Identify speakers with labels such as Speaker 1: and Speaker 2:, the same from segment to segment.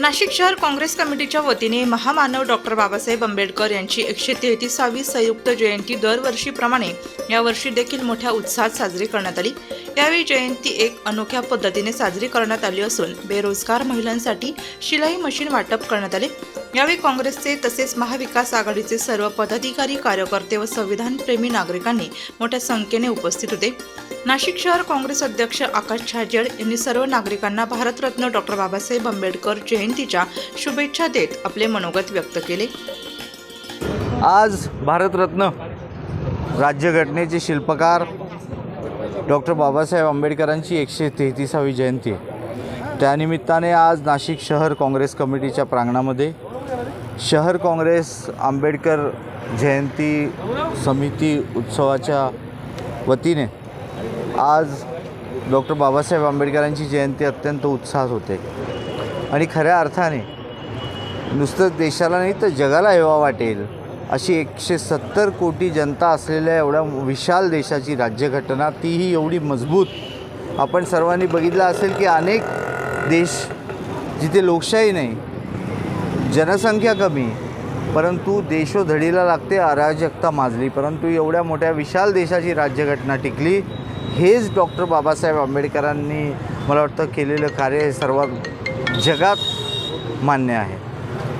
Speaker 1: नाशिक शहर काँग्रेस कमिटीच्या वतीने महामानव डॉक्टर बाबासाहेब आंबेडकर यांची एकशे तेहतीसावी संयुक्त जयंती दरवर्षीप्रमाणे यावर्षी देखील मोठ्या उत्साहात साजरी करण्यात आली. यावेळी जयंती एक अनोख्या पद्धतीने साजरी करण्यात आली असून बेरोजगार महिलांसाठी शिलाई मशीन वाटप करण्यात आले. यावेळी काँग्रेसचे तसेच महाविकास आघाडीचे सर्व पदाधिकारी कार्यकर्ते व संविधानप्रेमी नागरिकांनी मोठ्या संख्येने उपस्थित होते. नाशिक शहर काँग्रेस अध्यक्ष आकाश छाजेड यांनी सर्व नागरिकांना भारतरत्न डॉक्टर बाबासाहेब आंबेडकर जयंतीच्या शुभेच्छा देत आपले मनोगत व्यक्त केले.
Speaker 2: आज भारतरत्न राज्यघटनेचे शिल्पकार डॉक्टर बाबासाहेब आंबेडकरांची एकशे तेहतीसावी जयंती आहे. त्यानिमित्ताने आज नाशिक शहर काँग्रेस कमिटीच्या प्रांगणामध्ये शहर काँग्रेस आंबेडकर जयंती समिती उत्सवाच्या वतीने आज डॉक्टर बाबासाहेब आंबेडकरांची जयंती अत्यंत उत्साहात होते. आणि खऱ्या अर्थाने नुसतं देशाला नाही तर जगाला हेवा वाटेल. अशी एकशे सत्तर कोटी जनता असलेल्या एवढ्या विशाल देशाची राज्यघटना तीही एवढी मजबूत. आपण सर्वांनी बघितलं असेल की अनेक देश जिथे लोकशाही नाही जनसंख्या कमी परंतु देशोधडीला लागते अराजकता माजली परंतु एवढ्या मोठ्या विशाल देशाची राज्यघटना टिकली हेच डॉक्टर बाबासाहेब आंबेडकरांनी मला वाटतं केलेलं कार्य हे सर्वात जगात मान्य आहे.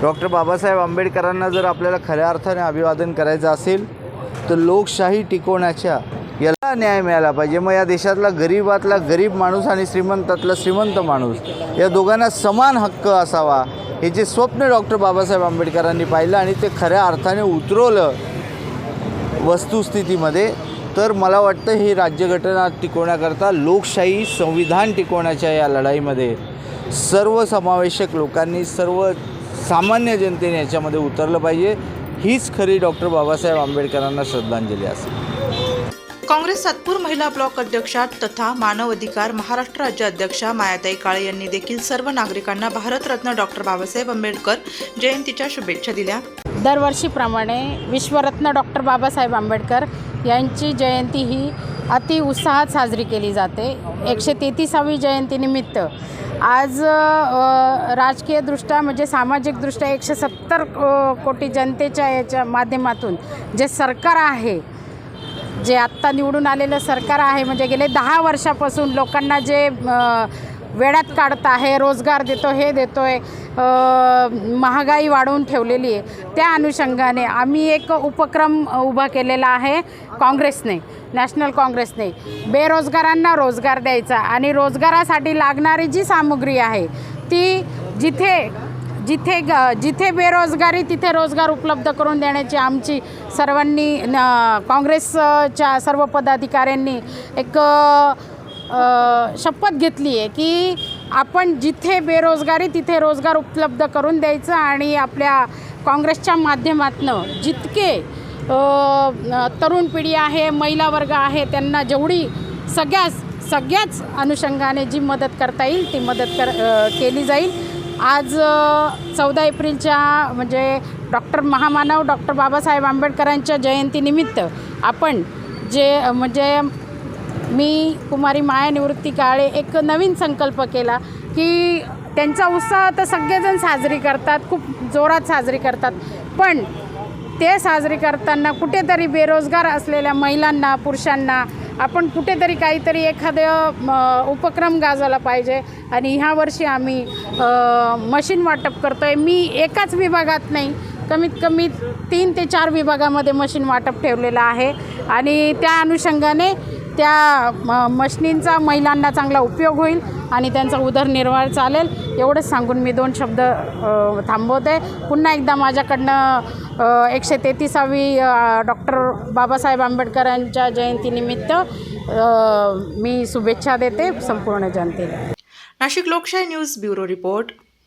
Speaker 2: डॉक्टर बाबासाहेब आंबेडकरांना जर आपल्याला खऱ्या अर्थाने अभिवादन करायचं असेल तर लोकशाही टिकवण्याच्या याला न्याय मिळाला पाहिजे. मग या देशातला गरीबातला गरीब माणूस आणि श्रीमंतातला श्रीमंत माणूस या दोघांना समान हक्क असावा हे जे स्वप्न डॉक्टर बाबासाहेब आंबेडकरांनी पाहिलं आणि ते खऱ्या अर्थाने उतरवलं वस्तुस्थितीमध्ये तर मला वाटतं ही राज्यघटना टिकवण्याकरता लोकशाही संविधान टिकवण्याच्या या लढाईमध्ये सर्वसमावेशक लोकांनी सर्व सामान्य जनतेने याच्यामध्ये उतरलं पाहिजे. हीच खरी डॉक्टर बाबासाहेब आंबेडकरांना श्रद्धांजली असेल.
Speaker 1: काँग्रेस सातपूर महिला ब्लॉक अध्यक्षा तथा मानव अधिकार महाराष्ट्र राज्य अध्यक्षा मायाताई काळे यांनी देखील सर्व नागरिकांना भारतरत्न डॉक्टर बाबासाहेब आंबेडकर जयंतीच्या शुभेच्छा दिल्या.
Speaker 3: दरवर्षीप्रमाणे विश्वरत्न डॉक्टर बाबासाहेब आंबेडकर यांची जयंती ही अति उत्साहात साजरी केली जाते. एकशे तेहतीसावी जयंतीनिमित्त आज राजकीयदृष्ट्या म्हणजे सामाजिकदृष्ट्या एकशे सत्तर कोटी जनतेच्या याच्या माध्यमातून जे सरकार आहे जे आत्ता निवडून आलेलं सरकार आहे म्हणजे गेले दहा वर्षापासून लोकांना जे वेळात काढत आहे रोजगार देतो हे देतो आहे महागाई वाढवून ठेवलेली आहे. त्या अनुषंगाने आम्ही एक उपक्रम उभा केलेला आहे काँग्रेसने नॅशनल काँग्रेसने. बेरोजगारांना रोजगार द्यायचा आणि रोजगारासाठी लागणारी जी सामुग्री आहे ती जिथे जिथे ग जिथे बेरोजगारी तिथे रोजगार उपलब्ध करून देण्याची आमची सर्वांनी न काँग्रेसच्या सर्व पदाधिकाऱ्यांनी एक शपथ घेतली आहे की आपण जिथे बेरोजगारी तिथे रोजगार उपलब्ध करून द्यायचं आणि आपल्या काँग्रेसच्या माध्यमातनं जितके तरुण पिढी आहे महिला वर्ग आहे त्यांना जेवढी सगळ्याच सगळ्याच अनुषंगाने जी मदत करता येईल ती मदत कर केली जाईल. आज चौदा एप्रिलच्या म्हणजे डॉक्टर महामानव डॉक्टर बाबासाहेब आंबेडकरांच्या जयंतीनिमित्त आपण जे म्हणजे मी कुमारी माया निवृत्ती काळे एक नवीन संकल्प केला की त्यांचा उत्साह तर सगळेजण साजरी करतात खूप जोरात साजरी करतात. पण ते साजरी करताना कुठेतरी बेरोजगार असलेल्या महिलांना पुरुषांना आपण कुठेतरी काहीतरी एखादं उपक्रम गाजवला पाहिजे. आणि ह्या वर्षी आम्ही मशीन वाटप करतो आहे मी एकाच विभागात नाही कमीत कमी तीन ते चार विभागामध्ये मशीन वाटप ठेवलेलं आहे. आणि त्या अनुषंगाने त्या म मशिनींचा महिलांना चांगला उपयोग होईल आणि त्यांचा उदरनिर्वाह चालेल. एवढंच सांगून मी दोन शब्द थांबवते. पुन्हा एकदा माझ्याकडनं एकशे तेहतीसावी डॉक्टर बाबासाहेब आंबेडकरांच्या जयंतीनिमित्त मी शुभेच्छा देते संपूर्ण जनतेला.
Speaker 1: नाशिक लोकशाही न्यूज ब्युरो रिपोर्ट.